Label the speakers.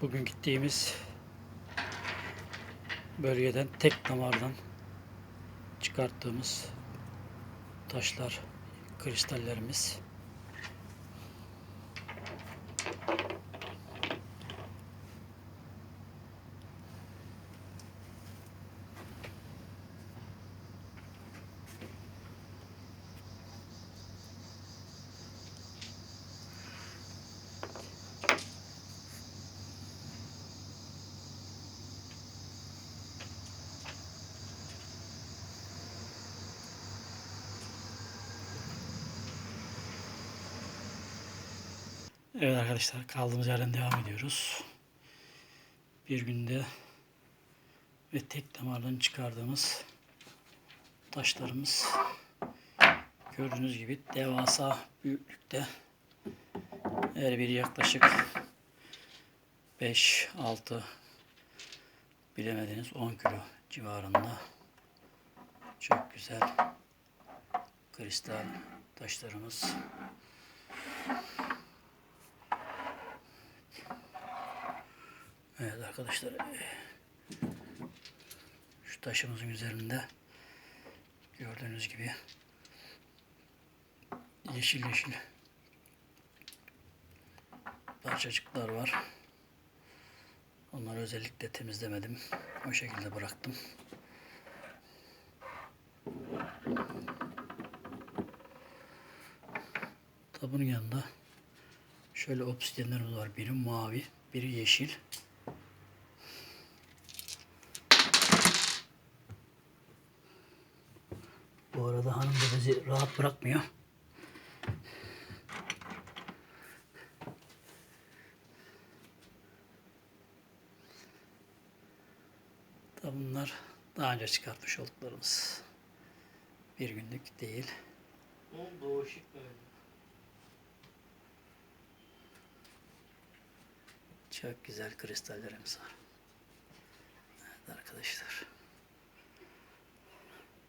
Speaker 1: Bugün gittiğimiz bölgeden tek damardan çıkarttığımız taşlar, kristallerimiz. Evet arkadaşlar kaldığımız yerden devam ediyoruz. Bir günde ve tek damardan çıkardığımız taşlarımız gördüğünüz gibi devasa büyüklükte. Her biri yaklaşık 5-6 bilemediniz 10 kilo civarında. Çok güzel kristal taşlarımız. Evet arkadaşlar şu taşımızın üzerinde gördüğünüz gibi yeşil yeşil parçacıklar var. Onları özellikle temizlemedim. O şekilde bıraktım. Tabi bunun yanında şöyle obsidyenlerimiz var. Biri mavi, biri yeşil. Bu arada hanım da bizi rahat bırakmıyor. Da bunlar daha önce çıkartmış olduklarımız. Bir günlük değil.
Speaker 2: Doğuşuk böyle.
Speaker 1: Çok güzel kristallerimiz var.